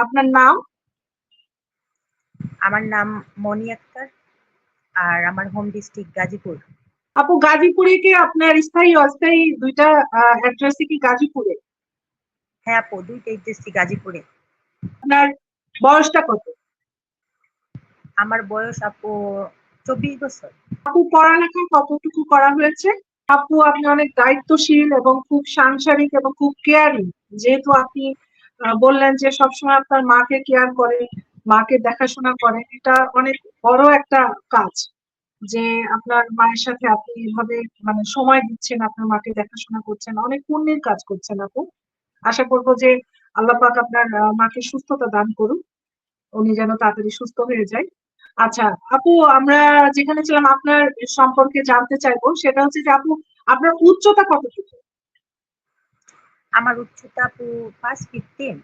আপনার নাম? আমার নাম মনি আক্তার আর আমার হোম ডিস্ট্রিক্ট গাজীপুর। আপু গাজীপুরে কি আপনার স্থায়ী অস্থায়ী দুইটা অ্যাড্রেসই কি গাজীপুরে? হ্যাঁ আপু দুইটাই ডিস্ট্রিক্ট গাজীপুরে। আপনার বয়সটা কত? আমার বয়স আপু চব্বিশ বছর। আপু পড়ালেখা কতটুকু করা হয়েছে? আপু আপনি অনেক দায়িত্বশীল এবং খুব সাংসারিক এবং খুব কেয়ারিং যেহেতু আপনি বললেন যে সবসময় আপনার মাকে কেয়ার করে, মাকে দেখাশোনা করে। এটা অনেক বড় একটা কাজ যে আপনার মায়ের সাথে আপনি এভাবে মানে সময় দিচ্ছেন, আপনার মাকে দেখাশোনা করছেন। অনেক পুণ্যের কাজ করছেন আপু। আশা করব যে আল্লাহ পাক আপনার মাকে সুস্থতা দান করুন উনি যেন তাড়াতাড়ি সুস্থ হয়ে যায়। আচ্ছা আপু, আমরা যেখানে ছিলাম, আপনার সম্পর্কে জানতে চাইব। সেটা হচ্ছে যে আপু, আপনার উচ্চতা কতটুকু? আমার উচ্চতা পাঁচ ফিফটিন টেন